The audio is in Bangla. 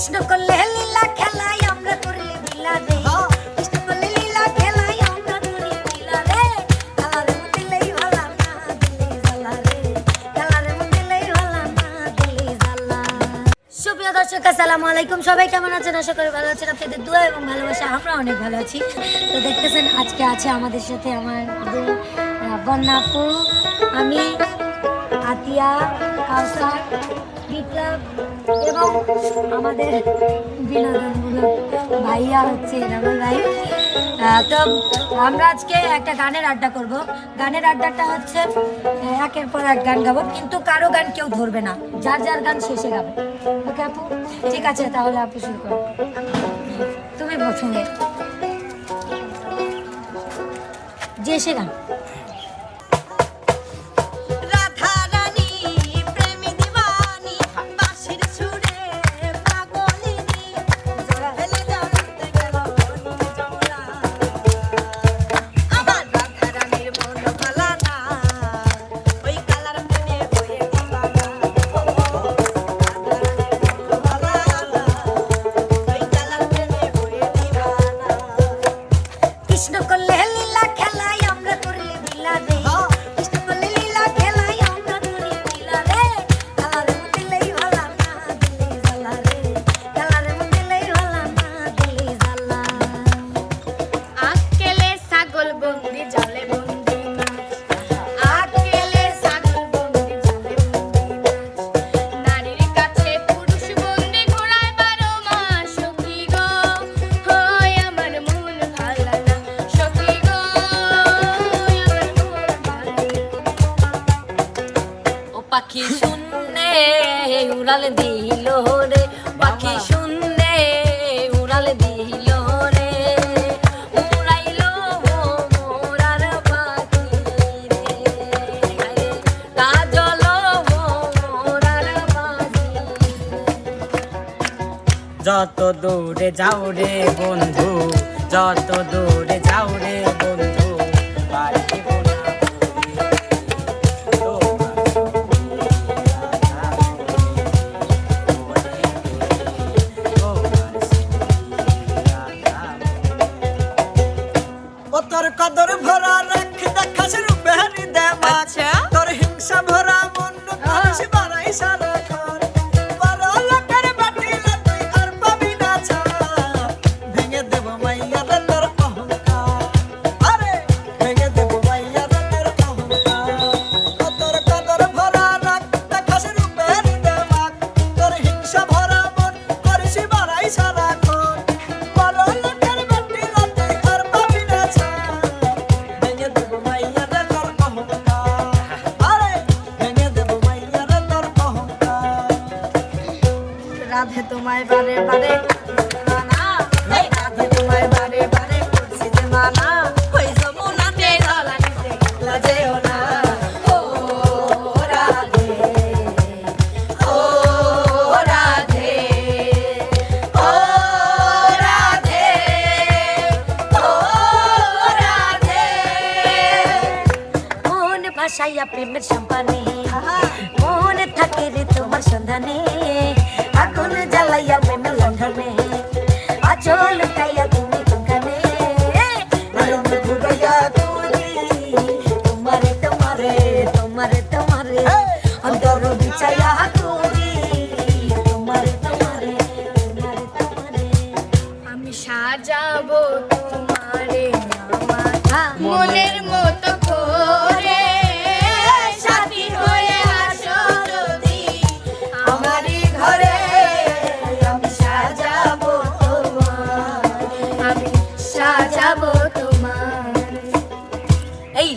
কৃষ্ণ করলে লীলা খেলাই আমরা করলে লীলা রে। কৃষ্ণ করলে লীলা খেলাই আমরা করলে লীলা রে। কালারে দিলেই ভালা না দিলেই জ্বালা রে। কালারে দিলেই ভালা না দিলেই জ্বালা। সুপ্রিয় দর্শক আসসালামু আলাইকুম। সবাই কেমন আছেন? আশা করি ভালো আছেন। আপনাদের দোয়া এবং ভালোবাসা আমরা অনেক ভালো আছি। তো দেখতেছেন আজকে আছে আমাদের সাথে আমার যে, আহ, বন্যা আপু আমি আতিয়া কাউসার বিপ্লব এবং আমাদের বিনোদনমূলক ভাইয়া হচ্ছে রামল ভাই। তো আমরা আজকে একটা গানের আড্ডা করব। গানের আড্ডাটা হচ্ছে একের পর এক গান গাবো, কিন্তু কারও গান কেউ ধরবে না। যার যার গান শেষে গাবে। ওকে আপু? ঠিক আছে, তাহলে আপু শুরু করো। তুমি প্রথমে। যে সে গান। কৃষ্ণ করলে লীলা খেলাই পাখি শূন্যে উড়াল দিল রে, পাখি শূন্যে উড়াল দিল রে। উড়াইল মোরার পাখি কাজল মোরার পাখি যত দূরে যাও রে বন্ধু, যত দূরে যাও রে রাধে তোমায় বারে বারে মানা। রাধে তোমায় বারে বারে করছি যে মানা। ওই যমুনাতে না। প্রেমের সম্পানে। মনে থাকে রে তোমার সন্ধানে। জ্বালাইয়া প্রেমের লণ্ঠনে। আচল